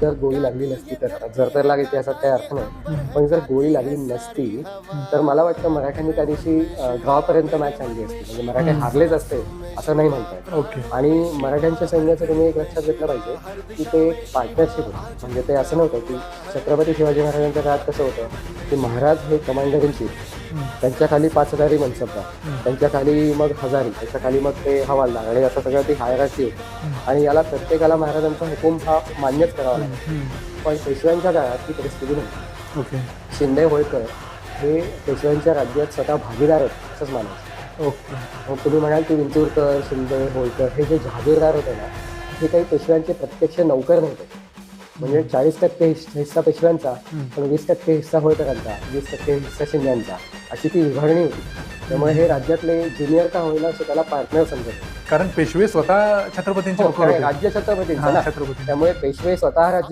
जर गोळी लागली नसती तर जर त्याला इतिहासात काही अर्थ नाही. पण जर गोळी लागली नसती तर मला वाटतं मराठ्यांनी त्या दिवशी ड्रॉपर्यंत मॅच आणली असती. म्हणजे मराठे हारलेच असते असं नाही म्हणता येत. ओके. आणि मराठ्यांच्या सैन्याचं तुम्ही एक लक्षात घेतलं पाहिजे की ते एक पार्टनरशिप होतं. म्हणजे ते असं नव्हतं की छत्रपती शिवाजी महाराजांच्या काळात कसं होतं की महाराज हे कमांडर इन चीफ त्यांच्या खाली पाच हजारी मनसबदार. त्यांच्या खाली मग हजारी. त्याच्याखाली मग ते हवालदार. आणि असं सगळं ती हायराची होती. आणि याला प्रत्येकाला महाराजांचा हुकूम हा मान्यच करावा लागतो. पण पेशव्यांच्या काळात ती परिस्थिती नव्हती. ओके. शिंदे होळकर हे पेशव्यांच्या राज्यात स्वतः भागीदार आहेत असंच मानायचं ओके. मग तुम्ही म्हणाल की विंचूरकर शिंदे होळकर हे जे जहागीरदार होते ना हे काही पेशव्यांचे प्रत्यक्ष नौकर नव्हते. म्हणजे चाळीस टक्के हिस- हिस्सा पेशव्यांचा पण वीस टक्के हिस्सा होळकरांचा वीस टक्के हिस्सा शिंद्यांचा. अशी ती विभागणी होती त्यामुळे हे राज्यातले ज्युनियर का होईना असं त्याला पार्टनर समजत. कारण पेशवे स्वतः छत्रपतींचे हो, राज्य छत्रपतींचं ना. छत्रपती त्यामुळे पेशवे स्वतः राज्य